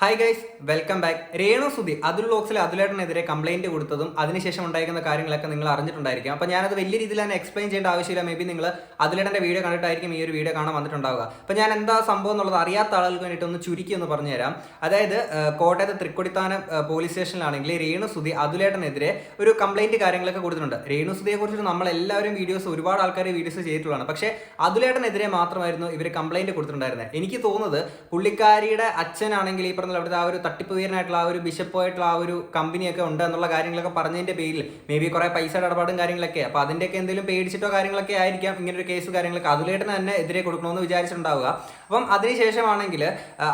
Hi guys welcome back Renu Sudhi Athul ലോക്സിൽ അതുലേട്ടനെതിരെ complaint കൊടുത്തതും അതിനുശേഷം ഉണ്ടായിരിക്കുന്ന കാര്യങ്ങളൊക്കെ നിങ്ങൾ അറിഞ്ഞിട്ടുണ്ടായിരിക്കും. അപ്പോൾ ഞാനത് വലിയ രീതിയിൽ തന്നെ എക്സ്പ്ലെയിൻ ചെയ്യേണ്ട ആവശ്യമില്ല. മേ ബി നിങ്ങൾ അതുലേട്ടന്റെ വീഡിയോ കണ്ടിട്ടായിരിക്കും ഈ ഒരു വീഡിയോ കാണാൻ വന്നിട്ടുണ്ടാവുക. അപ്പോൾ ഞാൻ എന്താ സംഭവം എന്നുള്ളത് അറിയാത്ത ആളുകൾക്ക് വേണ്ടിയിട്ട് ഒന്ന് ചുരുക്കി ഒന്ന് പറഞ്ഞുതരാം. അതായത് ഏഹ്, കോട്ടയത്ത് തൃക്കൊടിത്താനം പോലീസ് സ്റ്റേഷനിലാണെങ്കിൽ രേണു സുധി അതുലേട്ടനെതിരെ ഒരു കംപ്ലൈന്റ് കാര്യങ്ങളൊക്കെ കൊടുത്തിട്ടുണ്ട്. രേണു സുധിയെ കുറിച്ചിട്ട് നമ്മൾ എല്ലാവരും വീഡിയോസ് ഒരുപാട് ആൾക്കാർ വീഡിയോസ് ചെയ്തിട്ടുള്ളതാണ്. പക്ഷേ അതുലേട്ടനെതിരെ മാത്രമായിരുന്നു ഇവർ കംപ്ലൈന്റ് കൊടുത്തിട്ടുണ്ടായിരുന്നത്. എനിക്ക് തോന്നുന്നത് പുള്ളിക്കാരിയുടെ അച്ഛനാണെങ്കിൽ ഈ പറഞ്ഞ അവിടുത്തെ ആ ഒരു തട്ടിപ്പ് വീരനായിട്ടുള്ള ആ ഒരു ബിഷപ്പായിട്ടുള്ള ആ ഒരു കമ്പനിയൊക്കെ ഉണ്ട് എന്നുള്ള കാര്യങ്ങളൊക്കെ പറഞ്ഞതിന്റെ പേരിൽ മേ ബി കുറെ പൈസയുടെ ഇടപാടും കാര്യങ്ങളൊക്കെ. അപ്പോൾ അതിന്റെയൊക്കെ എന്തെങ്കിലും പേടിച്ചിട്ടോ കാര്യങ്ങളൊക്കെ ആയിരിക്കാം ഇങ്ങനൊരു കേസ് കാര്യങ്ങളൊക്കെ. അതുലേട്ടന് തന്നെ എതിരെ കൊടുക്കണമെന്ന് വിചാരിച്ചിട്ടുണ്ടാവുക. അപ്പം അതിനുശേഷമാണെങ്കിൽ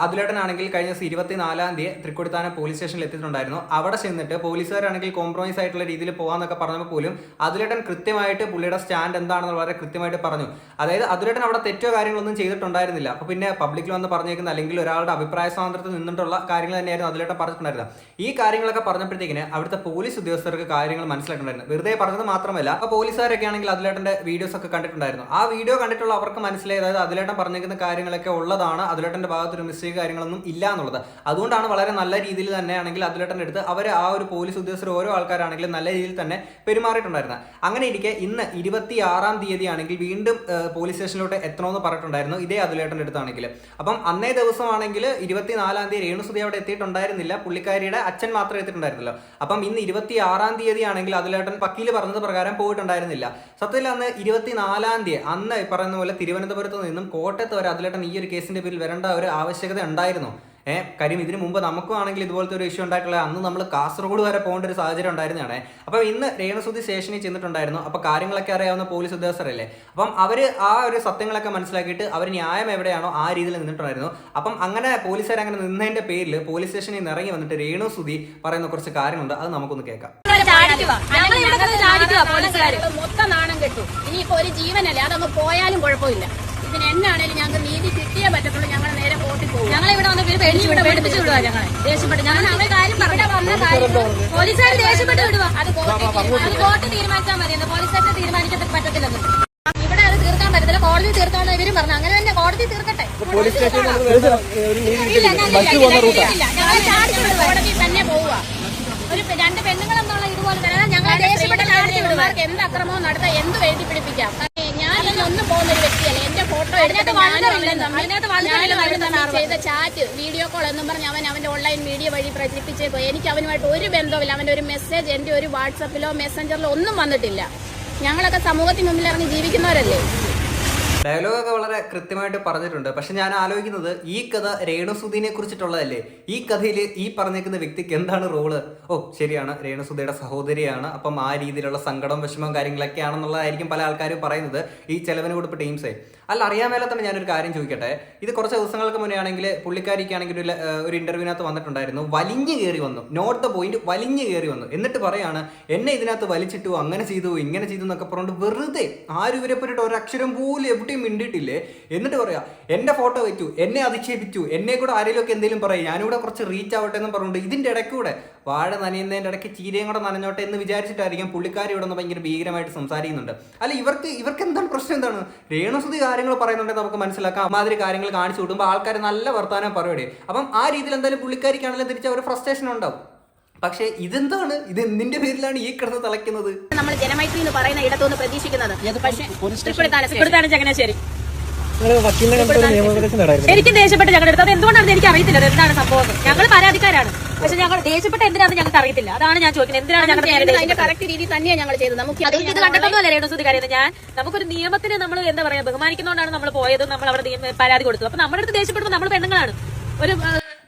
അതുലേട്ടനാണെങ്കിൽ കഴിഞ്ഞ ദിവസം ഇരുപത്തിനാലാം തീയതി തൃക്കൊടിത്താനം പോലീസ് സ്റ്റേഷനിൽ എത്തിയിട്ടുണ്ടായിരുന്നു. അവിടെ ചെന്നിട്ട് പോലീസുകാരാണെങ്കിൽ കോംപ്രമൈസ് ആയിട്ടുള്ള രീതിയിൽ പോകാമെന്നൊക്കെ പറഞ്ഞപ്പോൾ പോലും അതുലേട്ടൻ കൃത്യമായിട്ട് പുള്ളിയുടെ സ്റ്റാൻഡ് എന്താണെന്ന് വളരെ കൃത്യമായിട്ട് പറഞ്ഞു. അതായത് അതുലേട്ടൻ അവിടെ തെറ്റോ കാര്യങ്ങളൊന്നും ചെയ്തിട്ടുണ്ടായിരുന്നില്ല. അപ്പോൾ പിന്നെ പബ്ലിക്കിൽ വന്ന് പറഞ്ഞേക്കുന്ന അല്ലെങ്കിൽ ഒരാളുടെ അഭിപ്രായ സ്വാതന്ത്ര്യത്തിൽ നിന്നിട്ടുള്ള കാര്യങ്ങൾ തന്നെയായിരുന്നു അതിലോട്ട് പറഞ്ഞിട്ടുണ്ടായിരുന്നത്. ഈ കാര്യങ്ങളൊക്കെ പറഞ്ഞപ്പോഴത്തേക്കിന് അവിടുത്തെ പോലീസ് ഉദ്യോഗസ്ഥർക്ക് കാര്യങ്ങൾ മനസ്സിലായിട്ടുണ്ടായിരുന്നു. വെറുതെ പറഞ്ഞത് മാത്രമല്ല അപ്പൊ പോലീസുകാരൊക്കെ ആണെങ്കിൽ അതിലേട്ടന്റെ വീഡിയോസ് ഒക്കെ കണ്ടിട്ടുണ്ടായിരുന്നു. ആ വീഡിയോ കണ്ടിട്ടുള്ള അവർക്ക് മനസ്സിലായി അതായത് അതിലേട്ടൻ പറഞ്ഞിരിക്കുന്ന കാര്യങ്ങളൊക്കെ ഉള്ളതാണ് അതിലേട്ടന്റെ ഭാഗത്തൊരു മിസ്റ്റേക്ക് കാര്യങ്ങളൊന്നും ഇല്ല എന്നുള്ളത്. അതുകൊണ്ടാണ് വളരെ നല്ല രീതിയിൽ തന്നെയാണെങ്കിൽ അതിലേട്ടന്റെ അടുത്ത് അവർ ആ ഒരു പോലീസ് ഉദ്യോഗസ്ഥർ ഓരോ ആൾക്കാരാണെങ്കിലും നല്ല രീതിയിൽ തന്നെ പെരുമാറിയിട്ടുണ്ടായിരുന്നത്. അങ്ങനെ ഇരിക്കെ ഇന്ന് ഇരുപത്തി ആറാം തീയതി ആണെങ്കിൽ വീണ്ടും പോലീസ് സ്റ്റേഷനിലോട്ട് എത്തണമെന്ന് പറഞ്ഞിട്ടുണ്ടായിരുന്നു ഇതേ അതിലേട്ടന്റെ അടുത്താണെങ്കിൽ. അപ്പം അന്നേ ദിവസമാണെങ്കിൽ ഇരുപത്തിനാലാം തീയതി രേണുസുതി അവിടെ എത്തിയിട്ടുണ്ടായിരുന്നില്ല. പുള്ളിക്കാരിയുടെ അച്ഛൻ മാത്രമേ എത്തിയിട്ടുണ്ടായിരുന്നല്ലോ. അപ്പം ഇന്ന് ഇരുപത്തി ആറാം തീയതി ആണെങ്കിൽ അതിലേട്ടൻ വക്കീൽ പറഞ്ഞത് പ്രകാരം പോയിട്ടുണ്ടായിരുന്നില്ല. സത്യത്തിൽ അന്ന് ഇരുപത്തിനാലാം തീയതി അന്ന് പറയുന്ന പോലെ തിരുവനന്തപുരത്ത് നിന്നും കോട്ടയത്ത് വരെ അതിലേട്ടൻ ഈ ഒരു കേസിന്റെ പേരിൽ വരേണ്ട ഒരു ആവശ്യകത ഉണ്ടായിരുന്നു. ഏഹ് കാര്യം ഇതിനു മുമ്പ് നമുക്കും ആണെങ്കിൽ ഇതുപോലത്തെ ഒരു ഇഷ്യൂ ഉണ്ടായിട്ടുള്ള അന്ന് നമ്മൾ കാസർഗോഡ് വരെ പോകേണ്ട ഒരു സാഹചര്യം ഉണ്ടായിരുന്നതാണ്. അപ്പോൾ ഇന്ന് രേണുസുതി സ്റ്റേഷനിൽ ചെന്നിട്ടുണ്ടായിരുന്നു. അപ്പോൾ കാര്യങ്ങളൊക്കെ അറിയാവുന്ന പോലീസ് ഉദ്യോഗസ്ഥരല്ലേ? അപ്പം അവർ ആ ഒരു സത്യങ്ങളൊക്കെ മനസ്സിലാക്കിയിട്ട് അവർ ന്യായം എവിടെയാണോ ആ രീതിയിൽ നിന്നിട്ടുണ്ടായിരുന്നു. അപ്പം അങ്ങനെ പോലീസുകാർ അങ്ങനെ നിന്നതിന്റെ പേരിൽ പോലീസ് സ്റ്റേഷനിൽ നിന്ന് ഇറങ്ങി വന്നിട്ട് രേണുസുതി പറയുന്ന കുറച്ച് കാര്യങ്ങളുണ്ട്. അത് നമുക്കൊന്ന് കേൾക്കാം. മൊത്തം നാണം കെട്ടു. ഇനിയിപ്പോ ഒരു ജീവനല്ലേ? അതങ്ങ് പോയാലും കുഴപ്പമില്ല. ഇതിന് എന്നാണേലും ഞങ്ങൾക്ക് നീതി കിട്ടിയേ പറ്റത്തുള്ളൂ. ഞങ്ങൾ നേരെ ഞങ്ങളെ ഇവിടെ വന്ന് ഇവർ പേടിച്ചു വിടും പേടിപ്പിച്ചു വിടുവാ ഞങ്ങളെ. ദേഷ്യപ്പെട്ട്. ഞങ്ങൾ കാര്യം ഇവിടെ വന്ന കാര്യം പോലീസുകാർ ദേഷ്യപ്പെട്ട് വിടുക അത് കോർട്ട് തീരുമാനിച്ചാൽ മതി. എന്ന് പോലീസുകാർക്ക് തീരുമാനിക്കാൻ പറ്റത്തില്ലെന്ന്. ഇവിടെ അത് തീർക്കാൻ പറ്റത്തില്ല. കോടതി തീർക്കാന്ന് ഇവരും പറഞ്ഞു. അങ്ങനെ തന്നെ കോടതി തീർക്കട്ടെ. ഞങ്ങൾ ചാടിച്ചു കോടതി തന്നെ പോവുക ഒരു രണ്ട് പെണ്ണുങ്ങളെന്നുള്ള ഇതുപോലെ തന്നെ ഞങ്ങൾ ദേഷ്യപ്പെട്ട വിടുക എന്ത് അക്രമവും നടത്താൻ എന്ത് വേണ്ടി പിടിപ്പിക്കാം? ഇതിലൊന്നും പോകുന്ന ഒരു വ്യക്തിയല്ല? എന്റെ ഫോട്ടോ എടുത്തിട്ട് ഞാനും ചെയ്ത ചാറ്റ് വീഡിയോ കോൾ എന്നും പറഞ്ഞ് അവൻ അവന്റെ ഓൺലൈൻ മീഡിയ വഴി പ്രചരിപ്പിച്ചേക്കോ എനിക്ക് അവനുമായിട്ട് ഒരു ബന്ധവുമില്ല. അവന്റെ ഒരു മെസ്സേജ് എന്റെ ഒരു വാട്സപ്പിലോ മെസ്സഞ്ചറിലോ ഒന്നും വന്നിട്ടില്ല. ഞങ്ങളൊക്കെ സമൂഹത്തിന് മുമ്പിൽ ഇറങ്ങി ജീവിക്കുന്നവരല്ലേ? ഡയലോഗൊക്കെ വളരെ കൃത്യമായിട്ട് പറഞ്ഞിട്ടുണ്ട്. പക്ഷെ ഞാൻ ആലോചിക്കുന്നത് ഈ കഥ രേണുസുദീനെ കുറിച്ചിട്ടുള്ളതല്ലേ? ഈ കഥയിൽ ഈ പറഞ്ഞേക്കുന്ന വ്യക്തിക്ക് എന്താണ് റോൾ? ഓ ശരിയാണ്. രേണുസുധയുടെ സഹോദരിയാണ്. അപ്പം ആ രീതിയിലുള്ള സങ്കടം വിഷമം കാര്യങ്ങളൊക്കെ ആണെന്നുള്ളതായിരിക്കും പല ആൾക്കാരും പറയുന്നത് ഈ ചെലവിന് കൊടുപ്പ് ടീംസേ. അല്ല അറിയാൻ മേലെ തന്നെ ഞാനൊരു കാര്യം ചോദിക്കട്ടെ. ഇത് കുറച്ച് ദിവസങ്ങൾക്ക് മുന്നേ ആണെങ്കിൽ പുള്ളിക്കാരിക്കാണെങ്കിൽ ഒരു ഇന്റർവ്യൂവിനകത്ത് വന്നിട്ടുണ്ടായിരുന്നു. വലിഞ്ഞു കയറി വന്നു. നോട്ട് ദ പോയിന്റ് വലിഞ്ഞു കയറി വന്നു. എന്നിട്ട് പറയാണ് എന്നെ ഇതിനകത്ത് വലിച്ചിട്ടു അങ്ങനെ ചെയ്തു ഇങ്ങനെ ചെയ്തു എന്നൊക്കെ പറഞ്ഞുകൊണ്ട് വെറുതെ ആരും ഇവരെ പറ്റിയിട്ട് ഒരക്ഷരം പോലും എവിടെയും മിണ്ടിയിട്ടില്ലേ? എന്നിട്ട് പറയാ എന്റെ ഫോട്ടോ വെച്ചു എന്നെ അധിക്ഷേപിച്ചു എന്നെ കൂടെ ആരെങ്കിലും ഒക്കെ എന്തെങ്കിലും പറയും ഞാനിവിടെ കുറച്ച് റീച്ച് ആവട്ടെ എന്ന് പറഞ്ഞുകൊണ്ട് ഇതിന്റെ ഇടയ്ക്കൂടെ വാഴ നനയുന്നതിന്റെ ഇടയ്ക്ക് ചീരയും കൂടെ നനഞ്ഞോട്ടെ എന്ന് വിചാരിച്ചിട്ടായിരിക്കും പുള്ളിക്കാരി ഇവിടെ നിന്ന് ഭയങ്കര ഭീകരമായിട്ട് സംസാരിക്കുന്നുണ്ട്. അല്ല ഇവർക്ക് ഇവർക്ക് എന്താണ് പ്രശ്നം എന്താണ്? രേണുസുതി കാര്യങ്ങൾ പറയുന്നുണ്ടെങ്കിൽ നമുക്ക് മനസ്സിലാക്കാം. അമാതിരി കാര്യങ്ങൾ കാണിച്ചു വിടുമ്പോൾ ആൾക്കാർ നല്ല വർത്താനം പറയടേ അപ്പം ആ രീതിയിൽ എന്തായാലും പുള്ളിക്കാരിക്കാണെങ്കിലും തിരിച്ച് ഒരു ഫ്രസ്ട്രേഷൻ ഉണ്ടാവും. പക്ഷേ ഇതെന്താണ്? ഇത് എന്തിന്റെ പേരിലാണ് ഈ കിടന്ന് തളയ്ക്കുന്നത് നമ്മൾ ജനമൈത്രി എന്ന് പറയുന്ന ഇടത്തുനിന്ന് പ്രതീക്ഷിക്കുന്നത്. പക്ഷേ ചങ്ങനാശ്ശേരി. എനിക്കും ദേഷ്യപ്പെട്ട് ഞങ്ങളുടെ അടുത്ത്. അത് എന്തുകൊണ്ടാണ് എനിക്ക് അറിയത്തില്ല? അത് എന്താണ് സംഭവം? ഞങ്ങൾ പരാതിക്കാരാണ്. പക്ഷെ ഞങ്ങൾ ദേഷ്യപ്പെട്ട എന്തിനാണെന്ന് ഞങ്ങൾക്ക് അറിയത്തില്ല. അതാണ് ഞാൻ ചോദിക്കുന്നത്. എന്തിനാണ് ഞങ്ങളുടെ? കറക്റ്റ് രീതി തന്നെയാണ് ഞങ്ങൾ ചെയ്തത്. നമുക്ക് ഇത് കണ്ടിട്ടൊന്നുമല്ല രേണുസുതി കാര്യം. ഞാൻ നമുക്കൊരു നിയമത്തിന് നമ്മൾ എന്താ പറയാ ബഹുമാനിക്കുന്നതുകൊണ്ടാണ് നമ്മൾ പോയത് നമ്മൾ അവിടെ പരാതി കൊടുത്തു അപ്പൊ നമ്മുടെ അടുത്ത് ദേഷ്യപ്പെടുമ്പോൾ നമ്മൾ പെണ്ണുങ്ങളാണ്. ഒരു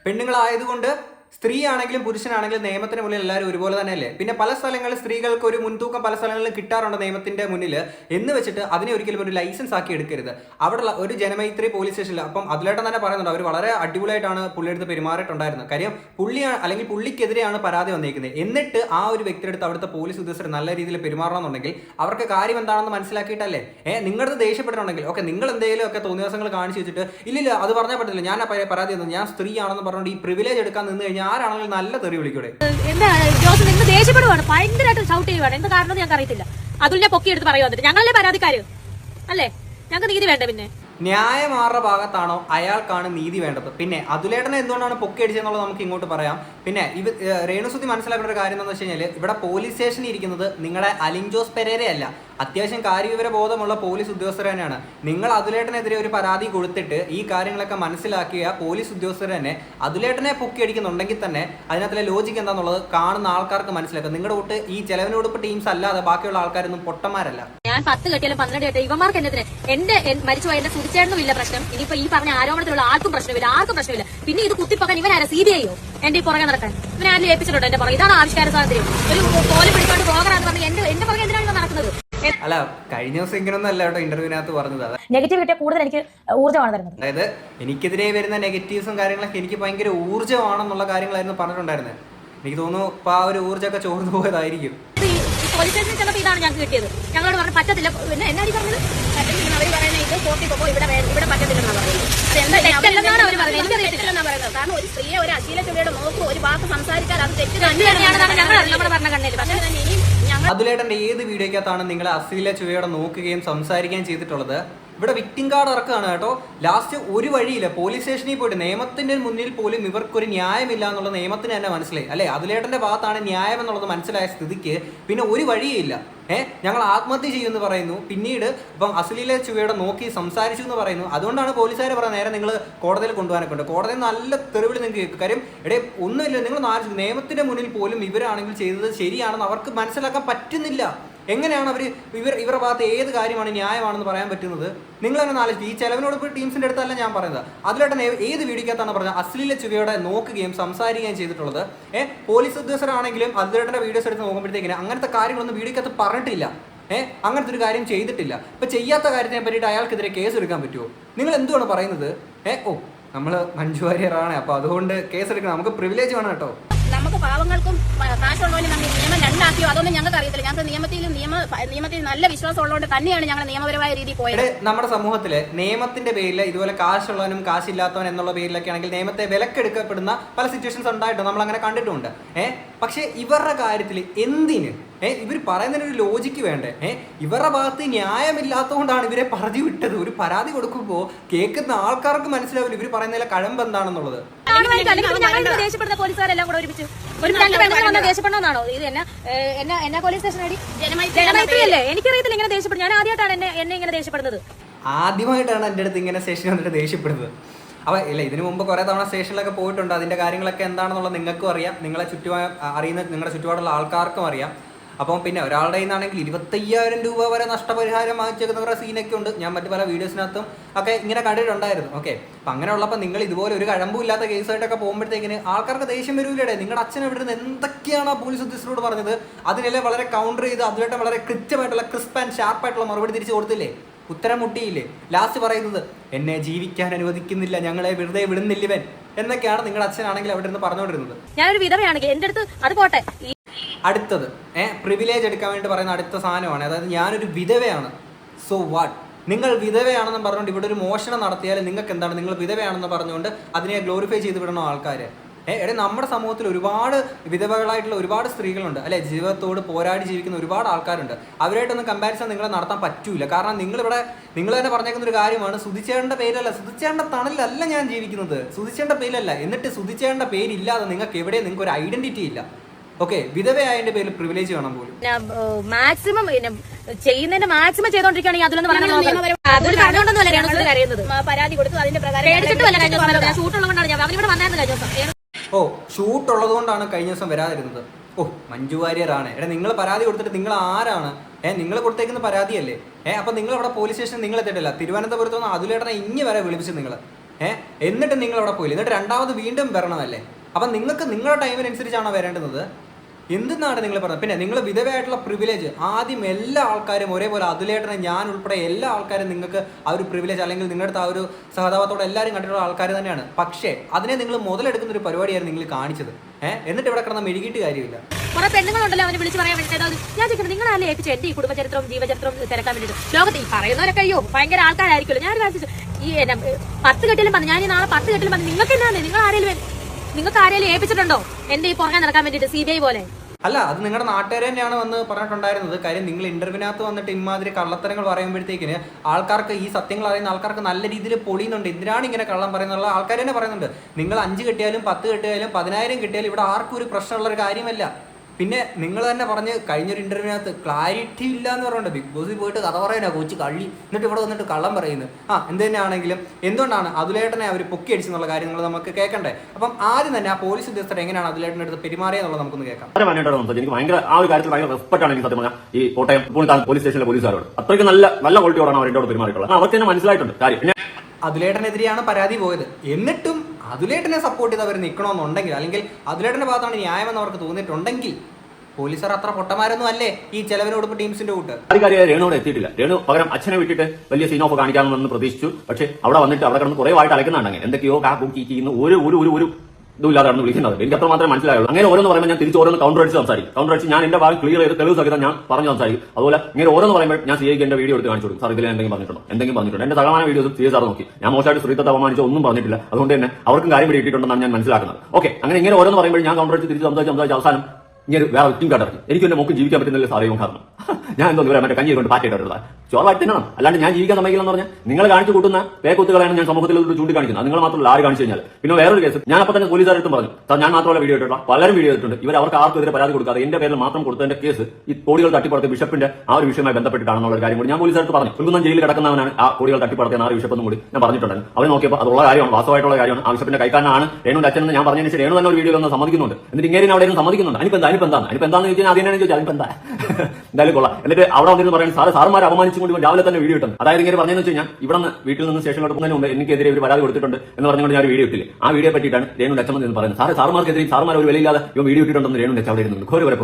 പെണ്ണുങ്ങളായതുകൊണ്ട് സ്ത്രീ ആണെങ്കിലും പുരുഷനാണെങ്കിലും നിയമത്തിന് മുന്നിൽ എല്ലാവരും ഒരുപോലെ തന്നെയല്ലേ? പിന്നെ പല സ്ഥലങ്ങളിൽ സ്ത്രീകൾക്ക് ഒരു മുൻതൂക്കം പല സ്ഥലങ്ങളിലും കിട്ടാറുണ്ട് നിയമത്തിന്റെ മുന്നിൽ. എന്ന് വെച്ചിട്ട് അതിനെ ഒരിക്കലും ഒരു ലൈസൻസ് ആക്കി എടുക്കരുത്. അവിടെ ഒരു ജനമൈത്രി പോലീസ് സ്റ്റേഷനിൽ അപ്പം അതിലേട്ടൻ തന്നെ പറയുന്നുണ്ട് അവർ വളരെ അടിപൊളിയായിട്ടാണ് പുള്ളിയെടുത്ത് പെരുമാറിയിട്ടുണ്ടായിരുന്നത്. കാര്യം പുള്ളിയാണ് അല്ലെങ്കിൽ പുള്ളിക്കെതിരെയാണ് പരാതി വന്നിരിക്കുന്നത്. എന്നിട്ട് ആ ഒരു വ്യക്തിയെടുത്ത് അവിടുത്തെ പോലീസ് ഉദ്യോഗസ്ഥർ നല്ല രീതിയിൽ പെരുമാറണമെന്നുണ്ടെങ്കിൽ അവർക്ക് കാര്യം എന്താണെന്ന് മനസ്സിലാക്കിയിട്ടല്ലേ? ഏഹ് നിങ്ങളുടെ ദേഷ്യപ്പെട്ടിട്ടുണ്ടെങ്കിൽ ഓക്കെ നിങ്ങൾ എന്തെങ്കിലും ഒക്കെ തോന്നിയ ദിവസങ്ങൾ കാണിച്ചു വെച്ചിട്ട് ഇല്ലില്ല അത് പറഞ്ഞാൽ പറ്റില്ല ഞാൻ പരാതി തന്നു. ഞാൻ സ്ത്രീ ആണെന്ന് പറഞ്ഞുകൊണ്ട് ഈ പ്രിവിലേജ് എടുക്കാൻ നിന്ന് കഴിഞ്ഞാൽ ആരാണെങ്കിലും നല്ല തെറി വിളിക്കൂടെ? എന്താ ജോസ് ദേഷ്യപ്പെടുവാണ്. ഭയങ്കരമായിട്ട് ഷൗട്ട് ചെയ്യുവാണ്. എന്ത് കാരണം ഞങ്ങൾക്ക് അറിയത്തില്ല അതുല്യ പൊക്കി എടുത്ത് പറയുവാൻ ഞങ്ങളല്ലേ പരാതിക്കാര്? അല്ലേ? ഞങ്ങൾക്ക് നീതി വേണ്ട പിന്നെ? ന്യായം ഭാഗത്താണോ അയാൾക്കാണ് നീതി വേണ്ടത്. പിന്നെ അതുലേട്ടനെ എന്തുകൊണ്ടാണ് പൊക്കി അടിച്ചതെന്നുള്ളത് നമുക്ക് ഇങ്ങോട്ട് പറയാം. പിന്നെ ഇവ രേണുസുതി മനസ്സിലാക്കേണ്ട ഒരു കാര്യം എന്താണെന്ന് വെച്ച് കഴിഞ്ഞാൽ ഇവിടെ പോലീസ് സ്റ്റേഷനിൽ ഇരിക്കുന്നത് നിങ്ങളെ അലിൻജോസ് പെരേരയല്ല. അത്യാവശ്യം കാര്യവിവര ബോധമുള്ള പോലീസ് ഉദ്യോഗസ്ഥർ തന്നെയാണ്. നിങ്ങൾ അതുലേട്ടനെതിരെ ഒരു പരാതി കൊടുത്തിട്ട് ഈ കാര്യങ്ങളൊക്കെ മനസ്സിലാക്കിയ പോലീസ് ഉദ്യോഗസ്ഥർ തന്നെ അതുലേട്ടനെ പൊക്കി അടിക്കുന്നുണ്ടെങ്കിൽ തന്നെ അതിനകത്തിലെ ലോജിക് എന്താണെന്നുള്ളത് കാണുന്ന ആൾക്കാർക്ക് മനസ്സിലാക്കുക നിങ്ങളുടെ കൂട്ട് ഈ ചെലവിനോടുപ്പ് ടീംസ് അല്ലാതെ ബാക്കിയുള്ള ആൾക്കാരൊന്നും പൊട്ടന്മാരല്ല. ഞാൻ പത്ത് കെട്ടിയാലും പന്ത്രണ്ട് കെട്ടിയാലും ഇവന്മാർക്ക് എന്നതിന് എന്റെ മരിച്ചു മരിച്ചുപോയ എന്റെ സുതിച്ചേട്ടനും ഇല്ല പ്രശ്നം. ഇനിയിപ്പോ ഈ പറഞ്ഞ ആരോപണത്തിലുള്ള ആർക്കും പ്രശ്നമില്ല ആർക്കും പ്രശ്നമില്ല. പിന്നെ ഇത് കുത്തിപ്പൊക്കാൻ ഇവനാരെ? സി ബി ഐയോ എന്റെ ഈ പുറകെ നടക്കാൻ. ഇവനെ ആരും ഏൽപ്പിച്ചിട്ടുണ്ടോ എന്റെ പുറകെ? ഇതാണ് ആവിഷ്കാര സ്വാതന്ത്ര്യം. ഒരു കോലം പിടിച്ചോണ്ട് പോകറാന്ന് പറഞ്ഞ് എന്റെ എന്റെ പുറകെ എന്തിനാണ് നടക്കുന്നത്? അല്ല കഴിഞ്ഞ ദിവസം ഇങ്ങനൊന്നല്ല കേട്ടോ ഇന്റർവ്യൂവിനകത്ത് പറഞ്ഞത്. അത് നെഗറ്റീവ് കിട്ടിയ കൂടുതൽ എനിക്ക് ഊർജമാണ് തരുന്നത്. അതായത് എനിക്കെതിരെ വരുന്ന നെഗറ്റീവ്സും കാര്യങ്ങളൊക്കെ എനിക്ക് ഭയങ്കര ഊർജമാണെന്നുള്ള കാര്യങ്ങളായിരുന്നു പറഞ്ഞിട്ടുണ്ടായിരുന്നത്. എനിക്ക് തോന്നുന്നു ഇപ്പൊ ആ ഒരു ഊർജമൊക്കെ ചോർന്നു പോയതായിരിക്കും. പോലീസ് സ്റ്റേഷനിൽ ചെന്നപ്പോൾ ഇതാണ് ഞങ്ങൾക്ക് കിട്ടിയത്. ഞങ്ങളോട് പറഞ്ഞു പറ്റത്തില്ല പിന്നെ എന്നാ ഈ പറഞ്ഞത്? പറ്റത്തില്ല അവർ പറയുന്നത്. ഇത് പോട്ടി പോകുമ്പോൾ ഇവിടെ ഇവിടെ പറ്റത്തില്ലെന്നാണ് പറയുന്നത്. അവർ പറയുന്നത്. എനിക്കത് തെറ്റില്ലെന്നാണ് പറയുന്നത്. കാരണം ഒരു സ്ത്രീയെ ഒരു അശീല ചുവയുടെ നോക്കും ഒരു വാക്ക് സംസാരിച്ചാൽ അത് തെറ്റ് തന്നെയാണെന്നാണ് ഞങ്ങൾ നമ്മുടെ പറഞ്ഞ കണ്ണിൽ പക്ഷേ തന്നെ ഇനിയും ഞങ്ങൾ അതുലേട്ടന്റെ ഏത് വീഡിയോക്കകത്താണ് നിങ്ങളെ അശ്ലീല ചുവയോടെ നോക്കുകയും സംസാരിക്കുകയും ചെയ്തിട്ടുള്ളത്? ഇവിടെ വിക്ടിം കാർഡ് ഇറക്കുകയാണ് കേട്ടോ. ലാസ്റ്റ് ഒരു വഴിയില്ല. പോലീസ് സ്റ്റേഷനിൽ പോയിട്ട് നിയമത്തിന്റെ മുന്നിൽ പോലും ഇവർക്കൊരു ന്യായമില്ല എന്നുള്ള നിയമത്തിന് തന്നെ മനസ്സിലായി. അല്ലേ? അതിലേട്ടന്റെ ഭാഗത്താണ് ന്യായം എന്നുള്ളത് മനസ്സിലായ സ്ഥിതിക്ക് പിന്നെ ഒരു വഴിയില്ല ഏഹ് ഞങ്ങൾ ആത്മഹത്യ ചെയ്യുമെന്ന് പറയുന്നു. പിന്നീട് ഇപ്പം അസലിലെ ചുവയുടെ നോക്കി സംസാരിച്ചു എന്ന് പറയുന്നു. അതുകൊണ്ടാണ് പോലീസുകാർ പറയുന്നത് നേരെ നിങ്ങൾ കോടതിയിൽ കൊണ്ടുപോകാനൊക്കെ ഉണ്ട്. കോടതി നല്ല തെരുവിൽ നിങ്ങൾക്ക് കേൾക്കും. കാര്യം എടേ ഒന്നുമില്ല. നിങ്ങൾ നാല് നിയമത്തിന്റെ മുന്നിൽ പോലും ഇവരാണെങ്കിൽ ചെയ്തത് ശരിയാണെന്ന് അവർക്ക് മനസ്സിലാക്കാൻ പറ്റുന്നില്ല. എങ്ങനെയാണ് അവർ ഇവർ ഇവരുടെ ഭാഗത്ത് ഏത് കാര്യമാണ് ന്യായമാണെന്ന് പറയാൻ പറ്റുന്നത്? നിങ്ങൾ തന്നെ ആലോചിക്കും ഈ ചെലവിനോട് ഇപ്പോൾ ടീംസിന്റെ അടുത്തല്ല ഞാൻ പറയുന്നത്. അതിലോട്ട് ഏത് വീഡിയോക്കകത്താണ് പറഞ്ഞത്? അശ്ലീല ചുവയോടെ നോക്കുകയും സംസാരിക്കുകയും ചെയ്തിട്ടുള്ളത്. ഏഹ് പോലീസ് ഉദ്യോഗസ്ഥരാണെങ്കിലും അതിലോട്ടെ വീഡിയോസ് എടുത്ത് നോക്കുമ്പോഴത്തേക്കിന് അങ്ങനത്തെ കാര്യങ്ങളൊന്നും വീഡിയോക്കകത്ത് പറഞ്ഞിട്ടില്ല. ഏഹ് അങ്ങനത്തെ ഒരു കാര്യം ചെയ്തിട്ടില്ല. ഇപ്പം ചെയ്യാത്ത കാര്യത്തിനെ പറ്റിയിട്ട് അയാൾക്കെതിരെ കേസ് എടുക്കാൻ പറ്റുമോ നിങ്ങൾ എന്തുവാണ് പറയുന്നത്? ഏഹ് ഓ നമ്മൾ മഞ്ജു വാര്യറാണ് അപ്പോൾ അതുകൊണ്ട് കേസ് എടുക്കണം. നമുക്ക് പ്രിവിലേജ് വേണം കേട്ടോ. നമുക്ക് പാവങ്ങൾക്കും കാശുള്ളവരും നമ്മൾ നിയമം രണ്ടാക്കിയോ? അതൊന്നും ഞങ്ങൾക്ക് അറിയത്തില്ല. ഞങ്ങൾക്ക് നിയമത്തിലും നിയമ നിയമത്തിൽ നല്ല വിശ്വാസം ഉള്ളതുകൊണ്ട് തന്നെയാണ് ഞങ്ങൾ നിയമപരമായ രീതിയിൽ പോയത്. നമ്മുടെ സമൂഹത്തിൽ നിയമത്തിന്റെ പേരിൽ ഇതുപോലെ കാശുള്ളവനും കാശില്ലാത്തവൻ എന്നുള്ള പേരിലൊക്കെ ആണെങ്കിൽ നിയമത്തെ വിലക്കെടുക്കപ്പെടുന്ന പല സിറ്റുവേഷൻസ് ഉണ്ടായിട്ടുണ്ട്. നമ്മൾ അങ്ങനെ കണ്ടിട്ടുണ്ട്. ഏഹ് പക്ഷെ ഇവരുടെ കാര്യത്തിൽ എന്തിന്? ഏഹ് ഇവർ പറയുന്നതിനൊരു ലോജിക്ക് വേണ്ടേ? ഏഹ് ഇവരുടെ ഭാഗത്ത് ന്യായമില്ലാത്തതുകൊണ്ടാണ് ഇവരെ പറഞ്ഞു വിട്ടത് ഒരു പരാതി കൊടുക്കുമ്പോൾ കേൾക്കുന്ന ആൾക്കാർക്ക് മനസ്സിലാവില്ല ഇവർ പറയുന്നതിലെ കഴമ്പ് എന്താണെന്നുള്ളത്. കാണുമായിരിക്കും. അല്ലെങ്കിൽ പിന്നെ ഞങ്ങൾ ദേഷ്യപ്പെടുന്ന പോലീസുകാരെല്ലാം കൂടെ ഒരുമിച്ച് ഒരു രണ്ട് പെണ്ണുങ്ങൾ വന്നാൽ ദേഷ്യപ്പെടണമെന്നാണോ ഇത് എന്നെ ഏഹ്, എന്നെ എന്നാ പോലീസ് സ്റ്റേഷൻ അടി ജനമൈത്രി ജനമൈത്രി അല്ലേ? എനിക്കറിയത്തില്ല ഇങ്ങനെ ദേഷ്യപ്പെടും ഞാൻ ആദ്യമായിട്ടാണ് എന്നെ എന്നെ ഇങ്ങനെ ദേഷ്യപ്പെടുന്നത്. ആദ്യമായിട്ടാണ് എന്റെ അടുത്ത് ഇങ്ങനെ സ്റ്റേഷനിൽ വന്നിട്ട് ദേഷ്യപ്പെടുന്നത്. അവ ഇല്ല ഇതിനു മുമ്പ് കുറേ തവണ സ്റ്റേഷനിലൊക്കെ പോയിട്ടുണ്ട്. അതിന്റെ കാര്യങ്ങളൊക്കെ എന്താണെന്നുള്ളത് നിങ്ങൾക്കും അറിയാം. നിങ്ങളെ ചുറ്റുപാ അറിയുന്ന നിങ്ങളുടെ ചുറ്റുപാടുള്ള ആൾക്കാർക്കും അറിയാം. അപ്പം പിന്നെ ഒരാളുടെ നിന്നാണെങ്കിൽ ഇരുപത്തയ്യായിരം രൂപ വരെ നഷ്ടപരിഹാരം വാങ്ങിച്ചേക്കുന്ന കുറേ സീനൊക്കെ ഉണ്ട്. ഞാൻ മറ്റു പല വീഡിയോസിനകത്തും ഒക്കെ ഇങ്ങനെ കണ്ടിട്ടുണ്ടായിരുന്നു. ഓക്കെ അപ്പം അങ്ങനെയുള്ളപ്പോൾ നിങ്ങൾ ഇതുപോലെ ഒരു കഴമ്പും ഇല്ലാത്ത കേസായിട്ടൊക്കെ പോകുമ്പോഴത്തേക്കിന് ആൾക്കാർക്ക് ദേഷ്യം വരൂലേ നിങ്ങളുടെ അച്ഛൻ ഇവിടെ നിന്ന് എന്തൊക്കെയാണ് പോലീസ് ഉദ്യോഗസ്ഥരോട് പറഞ്ഞത്? അതിനെല്ലാം വളരെ കൗണ്ടർ ചെയ്ത് അതുമായിട്ട് വളരെ കൃത്യമായിട്ടുള്ള ക്രിസ്പ് ആൻഡ് ഷാർപ്പായിട്ടുള്ള മറുപടി തിരിച്ചു കൊടുത്തില്ലേ? ഉത്തരം മുട്ടിയില്ലേ? ലാസ്റ്റ് പറയുന്നത് എന്നെ ജീവിക്കാൻ അനുവദിക്കുന്നില്ല. ഞങ്ങളെ വെറുതെ വിടുന്നില്ലവൻ എന്നൊക്കെയാണ് നിങ്ങളുടെ അച്ഛനാണെങ്കിൽ അവിടെ നിന്ന് പറഞ്ഞുകൊണ്ടിരുന്നത്. ഞാനൊരു വിധവയാണെങ്കിൽ എന്റെ അടുത്ത് അത് പോട്ടെ. അടുത്തത്. ഏഹ് പ്രിവിലേജ് എടുക്കാൻ വേണ്ടി പറയുന്ന അടുത്ത സാധനമാണ്. അതായത് ഞാനൊരു വിധവയാണ്. സോ വാട്ട് നിങ്ങൾ വിധവയാണെന്ന് പറഞ്ഞുകൊണ്ട് ഇവിടെ ഒരു മോഷണം നടത്തിയാൽ നിങ്ങൾക്ക് എന്താണ്? നിങ്ങൾ വിധവയാണെന്ന് പറഞ്ഞുകൊണ്ട് അതിനെ ഗ്ലോറിഫൈ ചെയ്ത് വിടണോ ആൾക്കാർ ഏഹ് എടേ നമ്മുടെ സമൂഹത്തിൽ ഒരുപാട് വിധവകളായിട്ടുള്ള ഒരുപാട് സ്ത്രീകളുണ്ട്. അല്ലെ? ജീവിതത്തോട് പോരാടി ജീവിക്കുന്ന ഒരുപാട് ആൾക്കാരുണ്ട്. അവരായിട്ടൊന്നും കമ്പാരിസൺ നിങ്ങളെ നടത്താൻ പറ്റൂല. കാരണം നിങ്ങളിവിടെ നിങ്ങൾ തന്നെ പറഞ്ഞേക്കുന്ന ഒരു കാര്യമാണ് സുധിച്ചേണ്ട പേരല്ല സുധിച്ചേണ്ട തണലല്ല ഞാൻ ജീവിക്കുന്നത്. സുധിച്ചേണ്ട പേരല്ല. എന്നിട്ട് സുധിച്ചേണ്ട പേരില്ലാതെ നിങ്ങൾക്ക് എവിടെയും നിങ്ങൾക്ക് ഒരു ഐഡന്റിറ്റി ഇല്ല. ഓക്കെ വിധവയായതിന്റെ പേരിൽ പ്രിവിലേജ് വേണം പോലും. മാക്സിമം ചെയ്യുന്നതിന്റെ മാക്സിമം ചെയ്തോണ്ടിരിക്കുകയാണെങ്കിൽ അതിലൊന്നും പരാതി കൊടുത്തു അതിന്റെ പ്രകാരം പേടിച്ചിട്ടുമല്ല കഴിഞ്ഞ ദിവസം ഞാൻ ഷൂട്ടുള്ളതുകൊണ്ടാണ് ഞാൻ അവനിവിടെ വന്നായിരുന്നു കഴിഞ്ഞ ദിവസം. ഓ ഷൂട്ട് ഉള്ളതുകൊണ്ടാണ് കഴിഞ്ഞ ദിവസം വരാതിരുന്നത്. ഓ മഞ്ജു വാര്യറാണ് എടാ നിങ്ങൾ പരാതി കൊടുത്തിട്ട് നിങ്ങൾ ആരാണ്? ഏഹ് നിങ്ങൾ കൊടുത്തേക്കുന്ന പരാതിയല്ലേ? ഏഹ് അപ്പൊ നിങ്ങൾ അവിടെ പോലീസ് സ്റ്റേഷൻ നിങ്ങൾ എത്തിയിട്ടില്ല തിരുവനന്തപുരത്ത് നിന്ന് അതിലേട്ടനെ ഇങ്ങി വരെ വിളിപ്പിച്ചു നിങ്ങൾ ഏഹ് എന്നിട്ട് നിങ്ങൾ അവിടെ പോയില്ല? എന്നിട്ട് രണ്ടാമത് വീണ്ടും വരണമല്ലേ അപ്പൊ നിങ്ങൾക്ക് നിങ്ങളുടെ ടൈമിനനുസരിച്ചാണോ വരേണ്ടുന്നത് എന്തെന്നാണ് നിങ്ങൾ പറഞ്ഞത്? പിന്നെ നിങ്ങൾ വിധവയായിട്ടുള്ള പ്രിവിലേജ് ആദ്യം എല്ലാ ആൾക്കാരും ഒരേപോലെ അതിലേട്ടനെ ഞാൻ ഉൾപ്പെടെ എല്ലാ ആൾക്കാരും നിങ്ങൾക്ക് ആ ഒരു പ്രിവിലേജ് അല്ലെങ്കിൽ നിങ്ങളുടെ ആ ഒരു സഹതാപത്തോടെ എല്ലാവരും കണ്ടിട്ടുള്ള ആൾക്കാർ തന്നെയാണ്. പക്ഷേ അതിനെ നിങ്ങൾ മുതലെടുക്കുന്ന ഒരു പരിപാടിയായിരുന്നു നിങ്ങൾ കാണിച്ചത്. ഏഹ് എന്നിട്ട് ഇവിടെ കിടന്ന മെഴുകിയിട്ട് കാര്യമില്ല. കുറെ പെണ്ണുങ്ങളുണ്ടല്ലോ അവന് വിളിച്ച് പറയാൻ വേണ്ടി ഏതാ- ഞാൻ ചോദിക്കുന്നത് നിങ്ങളല്ലേ ഏൽപ്പിച്ച് എന്റെ ഈ കുടുംബചരിത്രവും ജീവചരിത്രവും തിരക്കാൻ വേണ്ടിയിട്ട്. ലോകത്ത് ഈ പറയുന്നവരൊക്കെ അയ്യോ ഭയങ്കര ആൾക്കാരായിരിക്കുമല്ലോ. ഞാൻ കാണിച്ചു ഈ എന്നാ, പത്ത് കെട്ടിലും പറഞ്ഞു ഞാൻ നാളെ പത്ത് കെട്ടിലും പറഞ്ഞു നിങ്ങൾക്ക് എന്നാണ് നിങ്ങൾ ആരെങ്കിലും നിങ്ങൾക്ക് ആരെങ്കിലും ഏൽപ്പിച്ചിട്ടുണ്ടോ? എന്റെ ഈ പുറകെ നടക്കാൻ വേണ്ടിട്ട് സി ബി ഐ പോലെ? അല്ല അത് നിങ്ങളുടെ നാട്ടുകാർ തന്നെയാണ് വന്ന് പറഞ്ഞിട്ടുണ്ടായിരുന്നത്. കാര്യം നിങ്ങൾ ഇന്റർവ്യൂവിനകത്ത് വന്നിട്ട് ഇമാതിരി കള്ളത്തരങ്ങൾ പറയുമ്പോഴത്തേക്കിന് ആൾക്കാർക്ക് ഈ സത്യങ്ങൾ അറിയുന്ന ആൾക്കാർക്ക് നല്ല രീതിയിൽ പൊളിയുന്നുണ്ട്. എന്തിനാണ് ഇങ്ങനെ കള്ളം പറയുന്നുള്ള ആൾക്കാർ തന്നെ പറയുന്നുണ്ട്. നിങ്ങൾ അഞ്ച് കിട്ടിയാലും പത്ത് കിട്ടിയാലും പതിനായിരം കിട്ടിയാലും ഇവിടെ ആർക്കും ഒരു പ്രശ്നമുള്ള ഒരു കാര്യമല്ല. പിന്നെ നിങ്ങൾ തന്നെ പറഞ്ഞ് കഴിഞ്ഞൊരു ഇന്റർവ്യൂവിനകത്ത് ക്ലാരിറ്റി ഇല്ല എന്ന് പറയുന്നുണ്ട് ബിഗ് ബോസിൽ പോയിട്ട് കഥ പറയാനാ കൊച്ചു കള്ളി. എന്നിട്ട് ഇവിടെ വന്നിട്ട് കള്ളം പറയുന്നത് ആ എന്ത് തന്നെയാണെങ്കിലും എന്തുകൊണ്ടാണ് അതുലേട്ടനെ അവർ പൊക്കി അടിച്ചെന്നുള്ള കാര്യങ്ങൾ നമുക്ക് കേൾക്കണ്ടേ അപ്പം ആദ്യം തന്നെ ആ പോലീസ് ഉദ്യോഗസ്ഥർ എങ്ങനെയാണ് അതുലേട്ടന്റെ അടുത്ത് പെരുമാറിയെന്നുള്ളത് നമുക്കൊന്ന് കേൾക്കാം. എനിക്ക് ഭയങ്കര ആ ഒരു കാര്യത്തിൽ ഭയങ്കര റെസ്പെക്ട് ആണ് എനിക്ക് സത്യം പറഞ്ഞാൽ ഈ കോട്ടയം പോലീസ് സ്റ്റേഷനിലെ പോലീസുകാരോട്. അത്രയ്ക്ക് നല്ല നല്ല ക്വാളിറ്റിയോടാണ് അവർ എന്നോട് പെരുമാറിയിട്ടുള്ളത്. അവർക്ക് തന്നെ മനസ്സിലായിട്ടുണ്ട്. കാര്യം. അതുലേട്ടനെതിരെയാണ് പരാതി പോയത്. എന്നിട്ടും അതുലേട്ടനെ സപ്പോർട്ട് ചെയ്ത് അവർ നിൽക്കണമെന്നുണ്ടെങ്കിൽ അല്ലെങ്കിൽ അതുലേട്ടന്റെ ഭാഗത്താണ് ന്യായമെന്ന് അവർക്ക് തോന്നിയിട്ടുണ്ടെങ്കിൽ പോലീസർ അത്ര പൊട്ടമാരൊന്നും അല്ലേ ഈ ചെലവിനോട് ടീംസിന്റെ കൂട്ട്? അധികാരിയായ രേണുവിടെ എത്തിയിട്ടില്ല. രേണു പകരം അച്ഛനെ വിട്ടിട്ട് വലിയ സീൻ ഓഫ് കാണിക്കാമെന്ന് പ്രതീക്ഷിച്ചു. പക്ഷേ അവിടെ വന്നിട്ട് അവിടെ കിടന്ന് കുറെ ആയിട്ട് അലക്കുന്നുണ്ടെങ്കിൽ എന്തൊക്കെയോ കാക്കും കീ ചെയ്യുന്നു ഒരു ഒരു ഒരു ഒരു ഇതുമില്ലാതെ നടന്ന് വിളിക്കുന്നത് എനിക്ക് അത്ര മാത്രമേ മനസ്സിലായുള്ളൂ. അങ്ങനെ ഓരോന്ന് പറയുമ്പോൾ ഞാൻ തിരിച്ച് ഓരോന്ന് കൗണ്ടർ അടിച്ച് സംസാരിക്കും. കൗണ്ടർ അടിച്ച് ഞാൻ എന്റെ ഭാഗം ക്ലിയർ ചെയ്ത് തെളിവ് സഹിതം ഞാൻ പറഞ്ഞു സംസാരിക്കും. അതുപോലെ ഇങ്ങനെ ഓരോന്ന് പറയുമ്പോൾ ഞാൻ സിഐക്ക് എന്റെ വീഡിയോ എടുത്ത് കാണിച്ചു കൊടുക്കും. സാർ ഇതിൽ എന്തെങ്കിലും പറഞ്ഞിട്ടുണ്ടോ? എന്തെങ്കിലും പറഞ്ഞിട്ടുണ്ടോ? എന്റെ സകലമായ വീഡിയോസ് സി സാർ നോക്കി. ഞാൻ മോശമായിട്ട് ശ്രീത്തത്തെ അപമാനിച്ചോ ഒന്നും പറഞ്ഞിട്ടില്ല. അതുകൊണ്ട് തന്നെ അവർക്കും കാര്യം പിടിയിട്ടുണ്ടെന്നാണ് ഞാൻ മനസ്സിലാക്കുന്നത്. ഓക്കെ അങ്ങനെ ഇങ്ങനെ ഓരോന്ന് പറയുമ്പോൾ ഞാൻ കൗണ്ടർ അടിച്ച് തിരിച്ച് സംസാരിച്ച് സംസാരിച്ച് അവസാനം ഇങ്ങനെ വേറെ ടീം കടർത്തി എനിക്ക് എന്റെ മോക്ക് ജീവിക്കാൻ പറ്റുന്നില്ല സാറേ കാരണം. ഞാൻ എന്തോ ഇവരെ മറ്റേ കഞ്ഞി കൊണ്ട് പാറ്റിട്ടുള്ളത് ചോറായിട്ട് തിന്നണം അല്ലാണ്ട് ഞാൻ ജീവിക്കാൻ സമ്മതിക്കില്ലെന്ന് പറഞ്ഞാൽ നിങ്ങൾ കാണിച്ചു കൂട്ടുന്ന പേക്കുത്തുകളാണ് ഞാൻ സമൂഹത്തിൽ ചൂണ്ടിക്കാണിക്കുന്നത്. നിങ്ങൾ മാത്രം ആര് കാണിച്ചു കഴിഞ്ഞാൽ പിന്നെ വേറൊരു കേസ് ഞാൻ അപ്പൊ തന്നെ പോലീസുകാരുടെ പറഞ്ഞു. സാർ ഞാൻ മാത്രമല്ല വീഡിയോ ഇട്ടിട്ടുള്ള പലരും വീഡിയോ ഇട്ടിട്ടുണ്ട്. ഇവർ അവർക്ക് ആർക്കും എതിരെ പരാതി കൊടുക്കാതെ എന്റെ പേരിൽ മാത്രം കൊടുത്തതിന്റെ കേസ് ഈ കോടികൾ തട്ടിപ്പടത്തി ബിഷപ്പിന്റെ ആ ഒരു വിഷയമായി ബന്ധപ്പെട്ടിട്ടാണെന്നുള്ള ഒരു കാര്യം കൂടി ഞാൻ പോലീസുകാർക്ക് പറഞ്ഞു. കുൽക്കുന്നം ജയിലിൽ കിടക്കുന്നവനാണ് ആ കോടികൾ തട്ടിപ്പടത്തിയ ആ ഒരു കൂടി ഞാൻ പറഞ്ഞിട്ടുണ്ടായിരുന്നു. അവർ നോക്കിയപ്പോൾ അതുള്ള കാര്യമാണ് വാസ്തവമായിട്ടുള്ള കാര്യമാണ്. ആ ബിഷപ്പിന്റെ കൈക്കാരനാണ് രേണുവിന്റെ അച്ഛൻ എന്ന് ഞാൻ പറഞ്ഞതിന് ശേഷം രേണു തന്നെ ഒരു വീഡിയോ ഒന്ന് സമ്മതിക്കുന്നുണ്ട്. എന്നിട്ട് ഇങ്ങനെ അവിടെ സമ്മതിക്കുന്നുണ്ട്. അതിനിപ്പോ എന്താ? അതിനിപ്പോ എന്താണ് അതിനിപ്പോ എന്താണെന്ന് ചോദിച്ചാൽ അതിനാണ് ചോദിച്ചാൽ അതിനിപ്പോ എന്താ എന്തായാലും കൊള്ളാം. എന്നിട്ട് അവിടെ വന്നിരുന്ന് പറയുന്നത് സാറ് സാറുമാരെ അപമാനിച്ചുകൊണ്ട് രാവിലെ തന്നെ വീഡിയോ ഇട്ടു അതായത് ഇങ്ങനെ പറഞ്ഞതെന്ന് വെച്ച് കഴിഞ്ഞാൽ ഇവിടെ നിന്ന് വീട്ടിൽ നിന്ന് സ്റ്റേഷനിലോട്ട് പോകുന്നതിന് മുമ്പ് എനിക്കെതിരെ ഒരു പരാതി കൊടുത്തിട്ടുണ്ട് എന്ന് പറഞ്ഞുകൊണ്ട് ഞാൻ ഒരു വീഡിയോ ഇട്ടില്ല? ആ വീഡിയോ പറ്റിയിട്ടാണ് രേണു ലക്ഷമൻ എന്ന് പറയുന്നത്. സാറ് സാറുമാർക്കെതിരെ സാറുമാർ ഒരു വിലയില്ലാതെ ഇവ വീഡിയോ ഇട്ടിട്ടുണ്ടെന്ന് രേണു ലക്ഷ അവിടെ ഇരുന്നുണ്ട്. ഘോര വരെ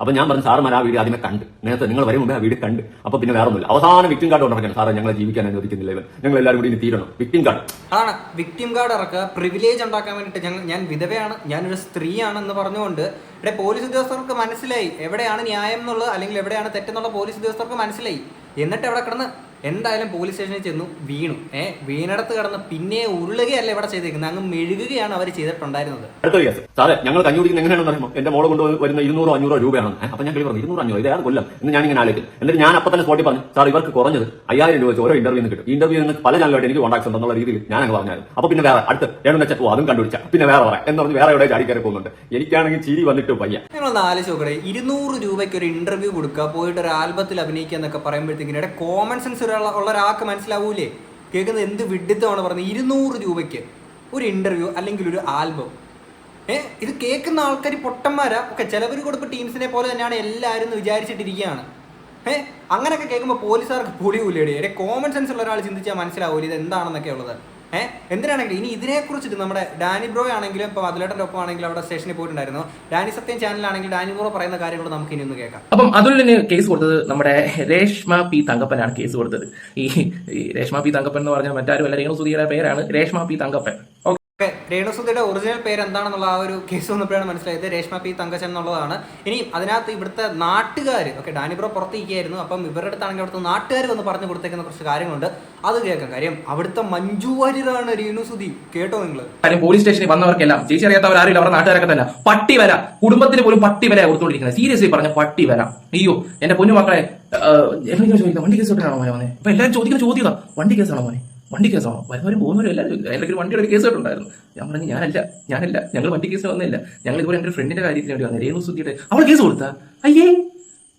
അപ്പൊ ഞാൻ പറഞ്ഞു സാറുമാർ ആ വീഡിയോ ആദ്യമേ കണ്ട്. നേരത്തെ നിങ്ങൾ വരും മുമ്പേ ആ വീഡിയോ കണ്ട്. അപ്പൊ പിന്നെ വേറെ ഒന്നുമില്ല അവസാന വിക്ടിം കാർഡ് ഉണ്ടാക്കാൻ സാറേ ഞങ്ങളെ ജീവിക്കാൻ അനുവദിക്കുന്നില്ല ഇവൻ. ഞങ്ങൾ എല്ലാവരും കൂടി ഇനി തീരണം. വിക്ടിം കാർഡ് ആണ് വിക്ടിം കാർഡ് ഇറക്കുക പ്രിവിലേജ് ഉണ്ടാക്കാൻ വേണ്ടിയിട്ട് ഞാൻ വിധവയാണ് ഞാനൊരു സ്ത്രീയാണെന്ന് പറഞ്ഞുകൊണ്ട് ഇവിടെ പോലീസ് ഉദ്യോഗസ്ഥർക്ക് മനസ്സിലായി. എവിടെയാണ് ന്യായം എന്നുള്ളത് അല്ലെങ്കിൽ എവിടെയാണ് തെറ്റെന്നുള്ള പോലീസ് ഉദ്യോഗസ്ഥർക്ക് മനസ്സിലായി. എന്നിട്ട് അവിടെ കിടന്ന് എന്തായാലും പോലീസ് സ്റ്റേഷനിൽ ചെന്നു വീണു. ഏ വീണടത്ത് കടന്ന് പിന്നെ ഉരുളുകയല്ല ഇവിടെ ചെയ്തേക്കുന്നത്? അങ്ങ് മെഴുകുകയാണ് അവർ ചെയ്തിട്ടുണ്ടായിരുന്നത്. അടുത്ത കേസ്. സാറേ ഞങ്ങൾ കഞ്ഞി എങ്ങനെയാണെന്ന് അറിയുമ്പോൾ എന്റെ മോൾ കൊണ്ട് വരുന്ന ഇരുന്നൂറോ അഞ്ഞൂറോ രൂപയാണ് അപ്പൊ ഞാൻ പറഞ്ഞു ഇരുന്നൂറ് അഞ്ഞൂറ് ഇത് ഏത് കൊല്ലം? എന്ന് ഞാൻ ഇങ്ങനെ ആലോചിക്കും എന്നിട്ട് ഞാൻ അപ്പൊ തന്നെ സ്പോട്ടിൽ പറഞ്ഞു സാർ ഇവർക്ക് കുറഞ്ഞത് അയ്യായിരം രൂപ വെച്ച് ഓരോ ഇന്റർവ്യൂ കിട്ടും. ഇന്റർവ്യൂ നിന്ന് പല ചാനലായിട്ട് എനിക്ക് കോൺടാക്ട് ഉണ്ടെന്നുള്ള രീതിയിൽ ഞാൻ അങ്ങ് പറഞ്ഞായിരുന്നു. അപ്പൊ പിന്നെ വേറെ അടുത്ത് രണ്ടു വെച്ചാൽ അതും കണ്ടുപിടിച്ച. പിന്നെ വേറെ പറയാം. എന്ന് പറഞ്ഞ് വേറെ എവിടെ ചാടി കയറി പോകുന്നുണ്ട്. എനിക്കാണെങ്കിൽ ചിരി വന്നിട്ട് പയ്യ നിങ്ങളൊന്ന് ആലോചിച്ച് ഇരുന്നൂറ് രൂപയ്ക്ക് ഒരു ഇന്റർവ്യൂ കൊടുക്കുക പോയിട്ട് ഒരു ആൽബത്തിൽ അഭിനയിക്കുക എന്നൊക്കെ പറയുമ്പോഴത്തേക്കിനും കോമൺ സെൻസ് ഉള്ള ഉള്ള ഒരാൾക്ക് മനസ്സിലാവൂലേ? കേൾക്കുന്നത് എന്ത് വിഡിത്തമാണ് പറഞ്ഞത് ഇരുന്നൂറ് രൂപയ്ക്ക് ഒരു ഇന്റർവ്യൂ അല്ലെങ്കിൽ ഒരു ആൽബം ഏഹ് ഇത് കേൾക്കുന്ന ആൾക്കാർ പൊട്ടന്മാരാ. ഒക്കെ ചിലവർ കൊടുപ്പ് ടീംസിനെ പോലെ തന്നെയാണ് എല്ലാവരും എന്ന് വിചാരിച്ചിട്ടിരിക്കുകയാണ്. ഏഹ് അങ്ങനെയൊക്കെ കേൾക്കുമ്പോൾ പോലീസുകാർക്ക് പൊളിയൂലേടി കോമൺ സെൻസ് ഉള്ള ഒരാൾ ചിന്തിച്ചാൽ മനസ്സിലാവൂല ഇത് എന്താണെന്നൊക്കെ ഉള്ളത് ഏഹ് എന്തിനാണെങ്കിലും ഇനി ഇതിനെക്കുറിച്ചിട്ട് നമ്മുടെ ഡാനി ബ്രോ ആണെങ്കിലും ഇപ്പോൾ അതിലേട്ടന്റെ ഒപ്പം ആണെങ്കിലും അവിടെ സ്റ്റേഷനിൽ പോയിട്ടുണ്ടായിരുന്നു. ഡാനി സത്യം ചാനലാണെങ്കിൽ ഡാനി ബ്രോ പറയുന്ന കാര്യങ്ങൾ നമുക്ക് ഇനി ഒന്ന് കേൾക്കാം. അപ്പം അതുലിന് കേസ് കൊടുത്തത് നമ്മുടെ രേഷ്മ പി തങ്കപ്പനാണ് കേസ് കൊടുത്തത്. ഈ രേഷ്മ പി തങ്കപ്പൻ എന്ന് പറഞ്ഞാൽ മറ്റാരും അല്ല രേണു സുധിയുടെ പേരാണ് രേഷ്മ പി തങ്കപ്പൻ. രേണുസുതിയുടെ ഒറിജിനൽ പേര് എന്താണെന്നുള്ള ആ ഒരു കേസ് വന്നപ്പോഴാണ് മനസ്സിലായത്. രേഷ്മ പി തങ്കച്ചൻ എന്നുള്ളതാണ്. ഇനി അതിനകത്ത് ഇവിടുത്തെ നാട്ടുകാർ ഓക്കെ ഡാനിബ്രോ പുറത്തിരിക്കുകയായിരുന്നു. അപ്പം ഇവരുടെ അടുത്താണെങ്കിൽ അവിടുത്തെ നാട്ടുകാർ വന്ന് പറഞ്ഞു കൊടുത്തേക്കുന്ന കുറച്ച് കാര്യങ്ങളുണ്ട്. അത് കേൾക്കാം. കാര്യം അവിടുത്തെ മഞ്ജു വാര്യരാണ് കേട്ടോ നിങ്ങൾ കാര്യം പോലീസ് സ്റ്റേഷനിൽ വന്നവർക്കെല്ലാം ചേച്ചി അറിയാത്തവർ ആരും അവരുടെ നാട്ടുകാരൊക്കെ തന്നെ. പട്ടി വര. കുടുംബത്തിന് പോലും പട്ടി വര കൊടുത്തോണ്ടിരിക്കുന്നത് സീരിയസ്ലി പറഞ്ഞ പട്ടി വര. അയ്യോ എന്റെ പൊന്നു മക്കളെ ചോദിക്കാം വണ്ടി കേസ് മോനെ മോനെ അപ്പൊ എല്ലാവരും ചോദിക്കുന്ന ചോദ്യം വണ്ടി കേസ് ആണോ മോനെ? വണ്ടി കേസാണോ വരുന്നവരും പോകുന്നവരും എല്ലാവരും. അല്ലെങ്കിൽ വണ്ടിയുടെ ഒരു കേസ് കേട്ടുണ്ടായിരുന്നു ഞാൻ പറഞ്ഞു ഞാനല്ല ഞാനല്ല. ഞങ്ങൾ വണ്ടി കേസ് വന്നില്ല ഞങ്ങൾ ഇതുപോലെ എന്റെ ഫ്രണ്ടിന്റെ കാര്യത്തിന് വേണ്ടി വന്നത്. രേണു സുദ്ധിയുടെ അവൾ കേസ് കൊടുത്താ? അയ്യേ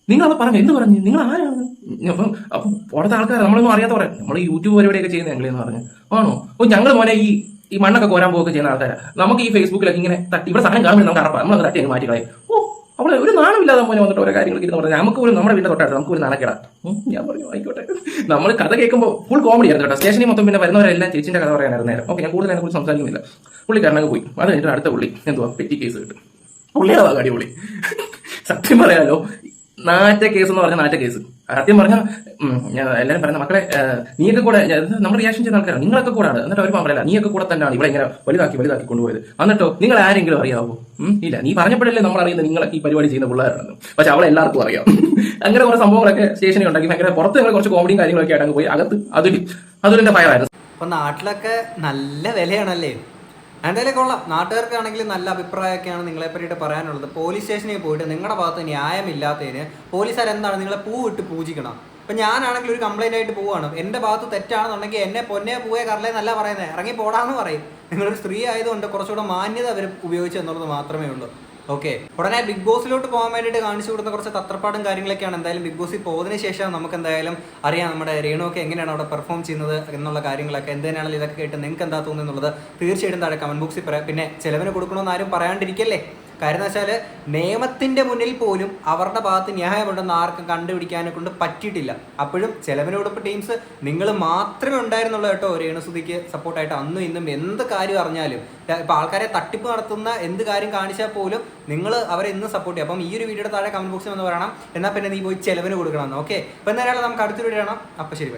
നിങ്ങൾ അത് പറഞ്ഞു. എന്ത് പറഞ്ഞു? നിങ്ങൾ ആരാണ്? അപ്പം അപ്പം പുറത്തെ ആൾക്കാർ നമ്മളൊന്നും അറിയാത്ത പറയാം നമ്മൾ യൂട്യൂബ് പരിപാടിയൊക്കെ ചെയ്യുന്ന ഞങ്ങളെന്ന് പറഞ്ഞു. ആണോ? ഓ ഞങ്ങൾ മോനെ ഈ ഈ മണ്ണൊക്കെ കോരാൻ പോകുക ചെയ്യുന്ന ആൾക്കാരാണ് നമുക്ക് ഈ ഫേസ്ബുക്കിലൊക്കെ ഇങ്ങനെ തട്ടി ഇവിടെ സാധനം കാണുമ്പോൾ നമുക്ക് അറപ്പാം. നമ്മൾ തട്ടി അങ്ങ് മാറ്റി കളയും. ഓ അവളെ ഒരു നാണമില്ലാതെ മോനെ വന്നിട്ട് ഓരോ കാര്യങ്ങൾ ഇരുന്ന് പറഞ്ഞു നമുക്ക് ഒരു നമ്മുടെ വീട്ടിൽ തൊട്ടായിട്ട് നമുക്ക് ഒരു നാണക്കേടാ. ഞാൻ പറഞ്ഞു ആയിക്കോട്ടെ. നമ്മൾ കഥ കേൾക്കുമ്പോൾ ഫുൾ കോമഡി ആയിരുന്നു കേട്ടോ. സ്റ്റേഷനിൽ മൊത്തം പിന്നെ വരുന്നവരെല്ലാം ചേച്ചിന്റെ കഥ പറയാനായിരുന്നു നേരം ഓക്കെ ഞാൻ കൂടുതൽ അതിനെ കുറിച്ച് സംസാരിക്കുന്നില്ല. പുള്ളിക്കാരനൊക്കെ പോയി. അത് കഴിഞ്ഞിട്ട് അടുത്ത പുള്ളി എന്തുവാ പെറ്റി കേസ് കിട്ടും. പുള്ളിയുടെ ഭാഗം അടിപൊളി. സത്യം പറയാലോ നാറ്റ കേസ് എന്ന് പറഞ്ഞ നാറ്റ കേസ് സത്യം പറഞ്ഞ ഞാൻ എല്ലാവരും പറയുന്ന മക്കളെ നീയൊക്കെ കൂടെ നമ്മൾ റിയാക്ഷൻ ചെയ്യുന്ന ആൾക്കാരാണ്. നിങ്ങളൊക്കെ കൂടെ ആണ് എന്നിട്ട് അവർ പറയില്ല നീയൊക്കെ കൂടെ തന്നെയാണ് ഇവിടെ ഇങ്ങനെ വലുതാക്കി വലുതാക്കി കൊണ്ടുപോയത്. എന്നിട്ടോ നിങ്ങൾ ആരെങ്കിലും അറിയാവോ? ഇല്ല നീ പറഞ്ഞപ്പോഴല്ലേ നമ്മൾ അറിയുന്നത് നിങ്ങളൊക്കെ ഈ പരിപാടി ചെയ്യുന്ന പിള്ളേരാണെന്ന്. പക്ഷെ അവളെ എല്ലാവർക്കും അറിയാം. അങ്ങനെ കുറെ സംഭവങ്ങളൊക്കെ സ്റ്റേഷനിൽ ഉണ്ടാക്കി. ഭയങ്കര പുറത്ത് ഞങ്ങൾ കുറച്ച് കോമഡിയും കാര്യങ്ങളൊക്കെ ആയിട്ട് അങ്ങ് പോയി. അകത്ത് അതിൽ അതിലിന്റെ ഭയമായിരുന്നു അപ്പൊ നാട്ടിലൊക്കെ നല്ല വിലയാണല്ലേ? എന്തായാലും കൊള്ളാം. നാട്ടുകാർക്കാണെങ്കിലും നല്ല അഭിപ്രായമൊക്കെയാണ് നിങ്ങളെ പറ്റിയിട്ട് പറയാനുള്ളത്. പോലീസ് സ്റ്റേഷനിൽ പോയിട്ട് നിങ്ങളുടെ ഭാഗത്ത് ന്യായമില്ലാത്തതിന് പോലീസുകാർ എന്താണ് നിങ്ങളെ പൂ ഇട്ട് പൂജിക്കണം? ഇപ്പൊ ഞാനാണെങ്കിൽ ഒരു കംപ്ലൈന്റ് ആയിട്ട് പോവാണ്. എന്റെ ഭാഗത്ത് തെറ്റാണെന്നുണ്ടെങ്കിൽ എന്നെ പൊന്നെ പൂവേ കറലേ എന്നല്ല പറയുന്നത് ഇറങ്ങി പോടാന്ന് പറയും. നിങ്ങളൊരു സ്ത്രീ ആയതുകൊണ്ട് കുറച്ചുകൂടെ മാന്യത അവർ ഉപയോഗിച്ചു എന്നുള്ളത് മാത്രമേ ഉള്ളൂ. ഓക്കെ. ഉടനെ ബിഗ് ബോസിലോട്ട് പോകാൻ വേണ്ടിയിട്ട് കാണിച്ചു കൊടുത്ത കുറച്ച് തത്രപ്പാടും കാര്യങ്ങളൊക്കെയാണ് എന്തായാലും ബിഗ് ബോസിൽ പോകുന്നതിന് ശേഷം നമുക്ക് എന്തായാലും അറിയാം നമ്മുടെ രേണുവൊക്കെ എങ്ങനെയാണ് അവിടെ പെർഫോം ചെയ്യുന്നത് എന്നുള്ള കാര്യങ്ങളൊക്കെ എന്തിനാണെങ്കിലും ഇതൊക്കെ കേട്ട് നിങ്ങൾക്ക് എന്താ തോന്നുന്നത് എന്നുള്ളത് തീർച്ചയായിട്ടും താഴെ കമന്റ് ബോക്സിൽ പറയാം. പിന്നെ ചിലവിന് കൊടുക്കണമെന്ന് ആരും പറയാണ്ടിരിക്കല്ലേ? കാര്യം വെച്ചാൽ നിയമത്തിന്റെ മുന്നിൽ പോലും അവരുടെ ഭാഗത്ത് ന്യായമുണ്ടെന്ന് ആർക്കും കണ്ടുപിടിക്കാനെ കൊണ്ട് പറ്റിയിട്ടില്ല. അപ്പോഴും ചെലവിനോടൊപ്പം ടീംസ് നിങ്ങൾ മാത്രമേ ഉണ്ടായിരുന്നുള്ളൂ കേട്ടോ രേണുസുതിക്ക് സപ്പോർട്ടായിട്ട് അന്നും ഇന്നും എന്ത് കാര്യം അറിഞ്ഞാലും. ഇപ്പം ആൾക്കാരെ തട്ടിപ്പ് നടത്തുന്ന എന്ത് കാര്യം കാണിച്ചാൽ പോലും നിങ്ങൾ അവരെ ഇന്ന് സപ്പോർട്ട് ചെയ്യും. അപ്പം ഈ ഒരു വീഡിയോയുടെ താഴെ കമന്റ് ബോക്സിൽ വന്ന് പറയണം. എന്നാൽ പിന്നെ നീ പോയി ചെലവിന് കൊടുക്കണം ഓക്കെ അപ്പോൾ എന്തായാലും നമുക്ക് അടുത്തൊരു വീഡിയോ കാണാം. അപ്പോൾ ശരി